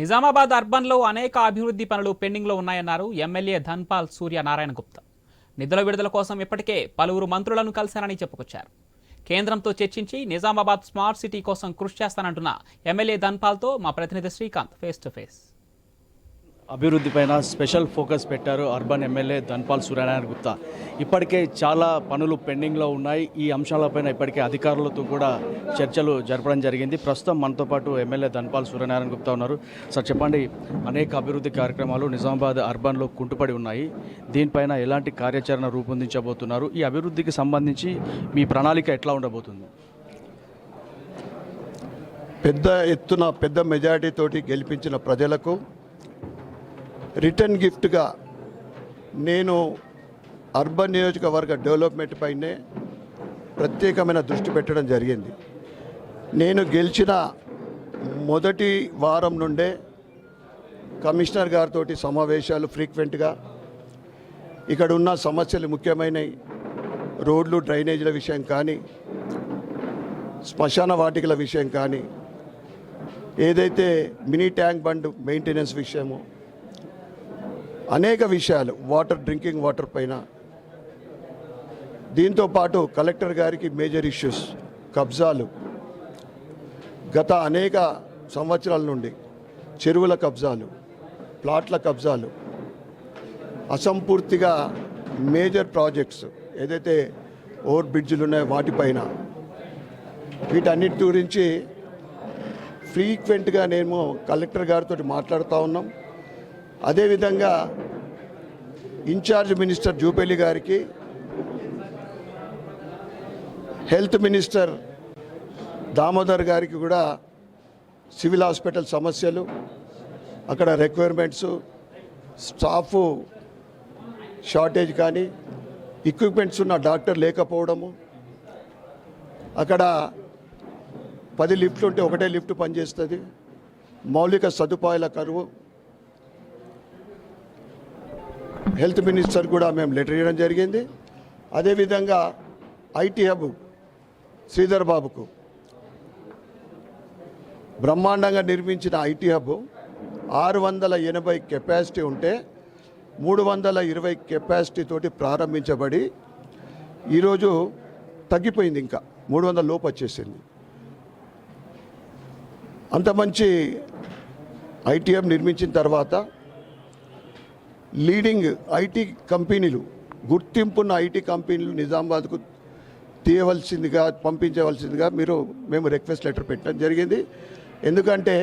నిజామాబాద్ అర్బన్లో అనేక అభివృద్ధి పనులు పెండింగ్లో ఉన్నాయన్నారు ఎమ్మెల్యే ధన్పాల్ సూర్య నారాయణ గుప్తా. నిధుల విడుదల కోసం ఇప్పటికే పలువురు మంత్రులను కలిశారని చెప్పుకొచ్చారు. కేంద్రంతో చర్చించి నిజామాబాద్ స్మార్ట్ సిటీ కోసం కృషి చేస్తానంటున్న ఎమ్మెల్యే ధన్పాల్తో మా ప్రతినిధి శ్రీకాంత్ ఫేస్ టు ఫేస్. అభివృద్ధి పైన స్పెషల్ ఫోకస్ పెట్టారు అర్బన్ ఎమ్మెల్యే ధన్పాల్ సూర్యనారాయణ గుప్తా. ఇప్పటికే చాలా పనులు పెండింగ్లో ఉన్నాయి. ఈ అంశాలపైన ఇప్పటికే అధికారులతో కూడా చర్చలు జరపడం జరిగింది. ప్రస్తుతం మనతో పాటు ఎమ్మెల్యే ధన్పాల్ సూర్యనారాయణ గుప్తా ఉన్నారు. సార్ చెప్పండి అనేక అభివృద్ధి కార్యక్రమాలు నిజామాబాద్ అర్బన్లో కుంటుపడి ఉన్నాయి. దీనిపైన ఎలాంటి కార్యాచరణ రూపొందించబోతున్నారు? ఈ అభివృద్ధికి సంబంధించి మీ ప్రణాళిక ఎట్లా ఉండబోతుంది? పెద్ద ఎత్తున పెద్ద మెజారిటీతోటి గెలిపించిన ప్రజలకు రిటర్న్ గిఫ్ట్గా నేను అర్బన్ నియోజకవర్గ డెవలప్మెంట్ పైనే ప్రత్యేకమైన దృష్టి పెట్టడం జరిగింది. నేను గెలిచిన మొదటి వారం నుండే కమిషనర్ గారితో సమావేశాలు ఫ్రీక్వెంట్గా ఇక్కడ ఉన్న సమస్యలు ముఖ్యమైనవి రోడ్లు డ్రైనేజీల విషయం కానీ శ్మశాన వాటికల విషయం కానీ ఏదైతే మినీ ట్యాంక్ బండ్ మెయింటెనెన్స్ విషయము అనేక విషయాలు. వాటర్ డ్రింకింగ్ వాటర్ పైన. దీంతో పాటు కలెక్టర్ గారికి మేజర్ ఇష్యూస్ కబ్జాలు. గత అనేక సంవత్సరాల నుండి చెరువుల కబ్జాలు ప్లాట్ల కబ్జాలు అసంపూర్తిగా మేజర్ ప్రాజెక్ట్స్ ఏదైతే ఓవర్ బ్రిడ్జ్లు ఉన్నాయో వాటిపైన. వీటన్నిటి గురించి ఫ్రీక్వెంట్గా నేను కలెక్టర్ గారితో మాట్లాడుతూ ఉన్నాం. అదేవిధంగా ఇన్ఛార్జ్ మినిస్టర్ జూపల్లి గారికి హెల్త్ మినిస్టర్ దామోదర్ గారికి కూడా సివిల్ హాస్పిటల్ సమస్యలు అక్కడ రిక్వైర్మెంట్స్ స్టాఫ్ షార్టేజ్ కానీ ఎక్విప్మెంట్స్ ఉన్న డాక్టర్ లేకపోవడము అక్కడ పది లిఫ్ట్లు ఉంటే ఒకటే లిఫ్ట్ పనిచేస్తుంది మౌలిక సదుపాయాల కరువు హెల్త్ మినిస్టర్ కూడా మేము లెటర్ ఇవ్వడం జరిగింది. అదేవిధంగా ఐటీ హబ్ శ్రీధర్ బాబుకు బ్రహ్మాండంగా నిర్మించిన ఐటీ హబ్ ఆరు వందల ఎనభై కెపాసిటీ ఉంటే మూడు వందల ఇరవై కెపాసిటీ తోటి ప్రారంభించబడి ఈరోజు తగ్గిపోయింది ఇంకా. మూడు వందల లోపు వచ్చేసింది. అంత మంచి ఐటీఎం నిర్మించిన తర్వాత లీడింగ్ ఐటీ కంపెనీలు గుర్తింపున్న ఐటీ కంపెనీలు నిజామాబాద్కు తీయవలసిందిగా పంపించవలసిందిగా మీరు మేము రిక్వెస్ట్ లెటర్ పెట్టడం జరిగింది. ఎందుకంటే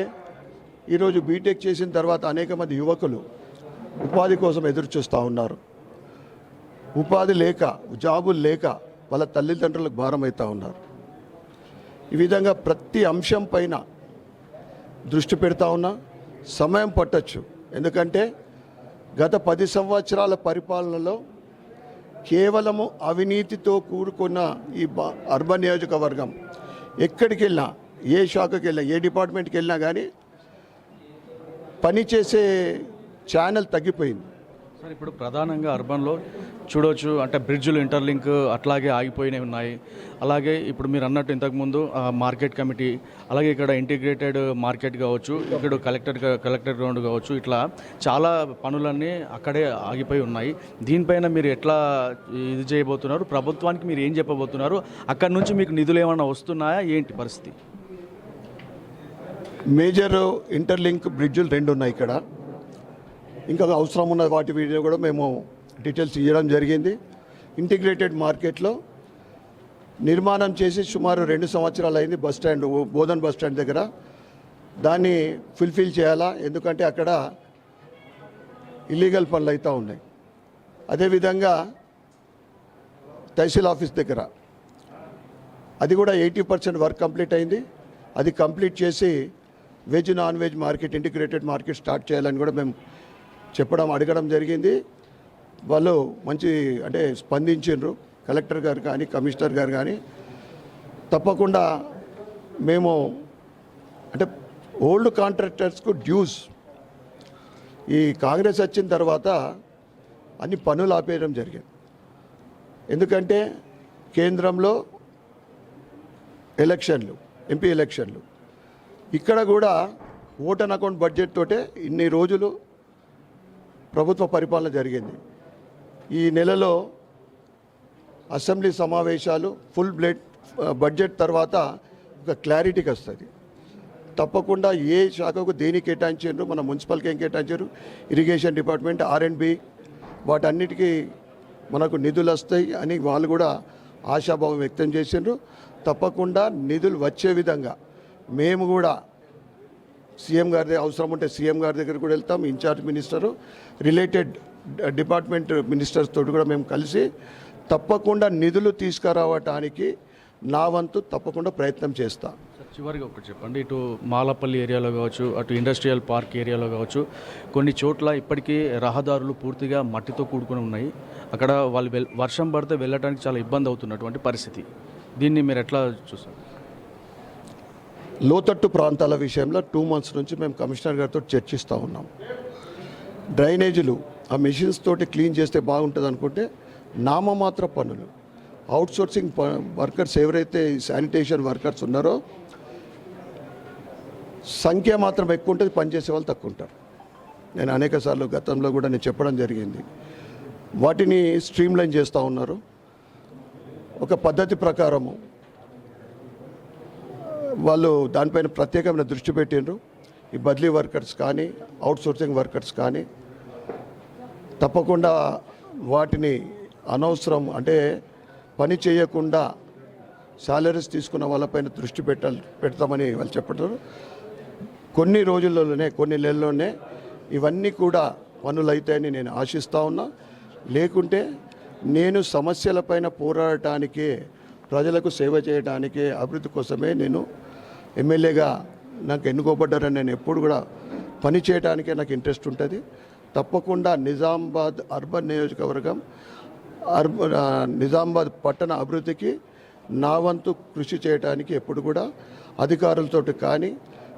ఈరోజు బీటెక్ చేసిన తర్వాత అనేక మంది యువకులు ఉపాధి కోసం ఎదురు చూస్తూ ఉన్నారు. ఉపాధి లేక జాబులు లేక వాళ్ళ తల్లిదండ్రులకు భారం అవుతూ ఉన్నారు. ఈ విధంగా ప్రతి అంశం పైన దృష్టి పెడతా ఉన్నా సమయం పట్టచ్చు. ఎందుకంటే గత పది సంవత్సరాల పరిపాలనలో కేవలము అవినీతితో కూడుకున్న ఈ బ- అర్బన్ నియోజకవర్గం ఎక్కడికి వెళ్ళినా ఏ శాఖకి వెళ్ళినా ఏ డిపార్ట్మెంట్కి వెళ్ళినా కానీ పనిచేసే ఛానల్ తగ్గిపోయింది. సార్ ఇప్పుడు ప్రధానంగా అర్బన్లో చూడవచ్చు అంటే బ్రిడ్జ్లు ఇంటర్లింక్ అట్లాగే ఆగిపోయినవి ఉన్నాయి. అలాగే ఇప్పుడు మీరు అన్నట్టు ఇంతకుముందు మార్కెట్ కమిటీ అలాగే ఇక్కడ ఇంటిగ్రేటెడ్ మార్కెట్ కావచ్చు ఇక్కడ కలెక్టర్ కలెక్టర్ గ్రౌండ్ కావచ్చు ఇట్లా చాలా పనులన్నీ అక్కడే ఆగిపోయి ఉన్నాయి. దీనిపైన మీరు ఎట్లా ఇది చేయబోతున్నారు? ప్రభుత్వానికి మీరు ఏం చెప్పబోతున్నారు? అక్కడ నుంచి మీకు నిధులు ఏమైనా వస్తున్నాయా? ఏంటి పరిస్థితి? మేజర్ ఇంటర్లింక్ బ్రిడ్జులు రెండు ఉన్నాయి ఇక్కడ. ఇంకా అవసరం ఉన్న వాటి వీడియో కూడా మేము డీటెయిల్స్ ఇవ్వడం జరిగింది. ఇంటిగ్రేటెడ్ మార్కెట్లో నిర్మాణం చేసి సుమారు రెండు సంవత్సరాలు అయింది bus stand Bodhan bus stand దగ్గర. దాన్ని ఫుల్ఫిల్ చేయాలా? ఎందుకంటే అక్కడ ఇల్లీగల్ పనులు అవుతూ ఉన్నాయి. అదేవిధంగా తహసీల్ ఆఫీస్ దగ్గర అది కూడా ఎయిటీ పర్సెంట్ వర్క్ కంప్లీట్ అయింది. అది కంప్లీట్ చేసి veg non veg market integrated market start చేయాలని కూడా మేము చెప్పడం అడగడం జరిగింది. వాళ్ళు మంచి అంటే స్పందించారు కలెక్టర్ గారు కానీ కమిషనర్ గారు కానీ. తప్పకుండా మేము అంటే ఓల్డ్ కాంట్రాక్టర్స్కు డ్యూస్. ఈ కాంగ్రెస్ వచ్చిన తర్వాత అన్ని పనులు ఆపేయడం జరిగింది. ఎందుకంటే కేంద్రంలో ఎలక్షన్లు ఎంపీ ఎలక్షన్లు. ఇక్కడ కూడా ఓటన్ అకౌంట్ బడ్జెట్ తోటే ఇన్ని రోజులు ప్రభుత్వ పరిపాలన జరిగింది. ఈ నెలలో అసెంబ్లీ సమావేశాలు ఫుల్ బ్లడ్ బడ్జెట్ తర్వాత ఒక క్లారిటీకి వస్తుంది. తప్పకుండా ఏ శాఖకు దేనికి కేటాయించారు మన మున్సిపల్కి ఏం కేటాయించారు irrigation department R and B వాటన్నిటికీ మనకు నిధులు వస్తాయి అని వాళ్ళు కూడా ఆశాభావం వ్యక్తం చేసిండ్రు. తప్పకుండా నిధులు వచ్చే విధంగా మేము కూడా సీఎం గారి అవసరం ఉంటే సీఎం గారి దగ్గర కూడా వెళ్తాం in charge minister related department ministers తోటి కూడా మేము కలిసి తప్పకుండా నిధులు తీసుకురావటానికి నా వంతు తప్పకుండా ప్రయత్నం చేస్తా. చివరిగా ఒకటి చెప్పండి. ఇటు మాలపల్లి ఏరియాలో కావచ్చు అటు ఇండస్ట్రియల్ పార్క్ ఏరియాలో కావచ్చు కొన్ని చోట్ల ఇప్పటికీ రహదారులు పూర్తిగా మట్టితో కూడుకుని ఉన్నాయి. అక్కడ వాళ్ళు వర్షం పడితే వెళ్ళడానికి చాలా ఇబ్బంది అవుతున్నటువంటి పరిస్థితి. దీన్ని మీరు ఎట్లా చూస్తారు? లోతట్టు ప్రాంతాల విషయంలో టూ మంత్స్ నుంచి మేము కమిషనర్ గారితో చర్చిస్తూ ఉన్నాం. డ్రైనేజీలు ఆ మెషిన్స్ తోటి క్లీన్ చేస్తే బాగుంటుంది అనుకుంటే నామమాత్ర పనులు. అవుట్సోర్సింగ్ వర్కర్స్ ఎవరైతే శానిటేషన్ వర్కర్స్ ఉన్నారో సంఖ్య మాత్రం ఎక్కువ ఉంటుంది పనిచేసే వాళ్ళు తక్కువ ఉంటారు. నేను అనేక సార్లు గతంలో కూడా నేను చెప్పడం జరిగింది. వాటిని స్ట్రీమ్లైన్ చేస్తూ ఉన్నారు. ఒక పద్ధతి ప్రకారము వాళ్ళు దానిపైన ప్రత్యేకమైన దృష్టి పెట్టిండ్రు. ఈ బదిలీ వర్కర్స్ కానీ అవుట్సోర్సింగ్ వర్కర్స్ కానీ తప్పకుండా వాటిని అనవసరం అంటే పని చేయకుండా శాలరీస్ తీసుకున్న వాళ్ళపైన దృష్టి పెట్టాలి పెడతామని వాళ్ళు చెప్పడం కొన్ని రోజుల్లోనే కొన్ని నెలల్లోనే ఇవన్నీ కూడా పనులు అవుతాయని నేను ఆశిస్తూ ఉన్నా. లేకుంటే నేను సమస్యలపైన పోరాడటానికే ప్రజలకు సేవ చేయడానికే అభివృద్ధి కోసమే నేను ఎమ్మెల్యేగా నాకు ఎన్నుకోబడ్డారని నేను ఎప్పుడు కూడా పని చేయడానికే నాకు ఇంట్రెస్ట్ ఉంటుంది. తప్పకుండా నిజామాబాద్ అర్బన్ నియోజకవర్గం అర్బన్ నిజామాబాద్ పట్టణ అభివృద్ధికి నా వంతు కృషి చేయడానికి ఎప్పుడు కూడా అధికారులతోటి కానీ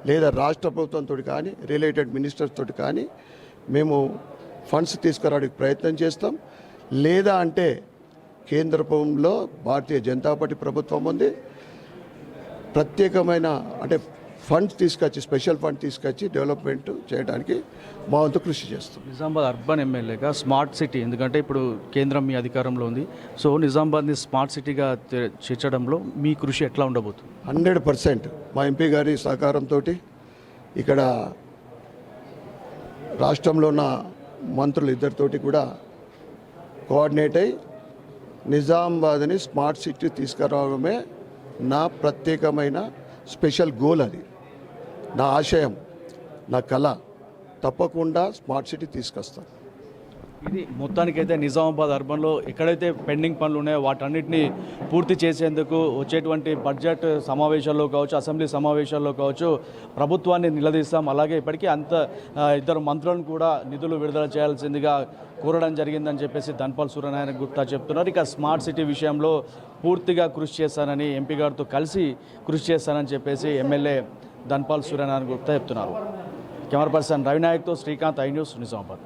లేదా రాష్ట్ర ప్రభుత్వంతో కానీ రిలేటెడ్ మినిస్టర్స్ తోటి కానీ మేము ఫండ్స్ తీసుకురావడానికి ప్రయత్నం చేస్తాం. లేదా అంటే కేంద్రంలో భారతీయ జనతా పార్టీ ప్రభుత్వం ఉంది. ప్రత్యేకమైన అంటే ఫండ్స్ తీసుకొచ్చి స్పెషల్ ఫండ్ తీసుకొచ్చి డెవలప్మెంట్ చేయడానికి మా వంతు కృషి చేస్తాం నిజామాబాద్ అర్బన్ ఎమ్మెల్యేగా స్మార్ట్ సిటీ ఎందుకంటే ఇప్పుడు కేంద్రం మీ అధికారంలో ఉంది. సో నిజామాబాద్ని స్మార్ట్ సిటీగా చేర్చడంలో మీ కృషి ఎట్లా ఉండబోతుంది? హండ్రెడ్ పర్సెంట్ మా ఎంపీ గారి సహకారంతో ఇక్కడ రాష్ట్రంలో ఉన్న మంత్రులు ఇద్దరితోటి కూడా కోఆర్డినేట్ అయి నిజామాబాద్ని స్మార్ట్ సిటీ తీసుకురావడమే నా ప్రత్యేకమైన స్పెషల్ గోల్ అది. నా ఆశయం నా కళ తప్పకుండా స్మార్ట్ సిటీ తీసుకొస్తాను. ఇది మొత్తానికైతే నిజామాబాద్ అర్బన్లో ఎక్కడైతే పెండింగ్ పనులు ఉన్నాయో వాటన్నిటిని పూర్తి చేసేందుకు వచ్చేటువంటి బడ్జెట్ సమావేశాల్లో కావచ్చు అసెంబ్లీ సమావేశాల్లో కావచ్చు ప్రభుత్వాన్ని నిలదీస్తాం. అలాగే ఇప్పటికీ అంత ఇద్దరు మంత్రులను కూడా నిధులు విడుదల చేయాల్సిందిగా కోరడం జరిగిందని చెప్పేసి ధన్పాల్ సూర్యనారాయణ గుప్తా చెప్తున్నారు. ఇక స్మార్ట్ సిటీ విషయంలో పూర్తిగా కృషి చేస్తానని ఎంపీ గారితో కలిసి కృషి చేస్తానని చెప్పేసి ఎమ్మెల్యే ధన్పాల్ సూర్యనారాయణ గుప్తా చెప్తున్నారు. కెమెరా పర్సన్ రవినాయక్తో శ్రీకాంత్ ఐ న్యూస్ నిజామాబాద్.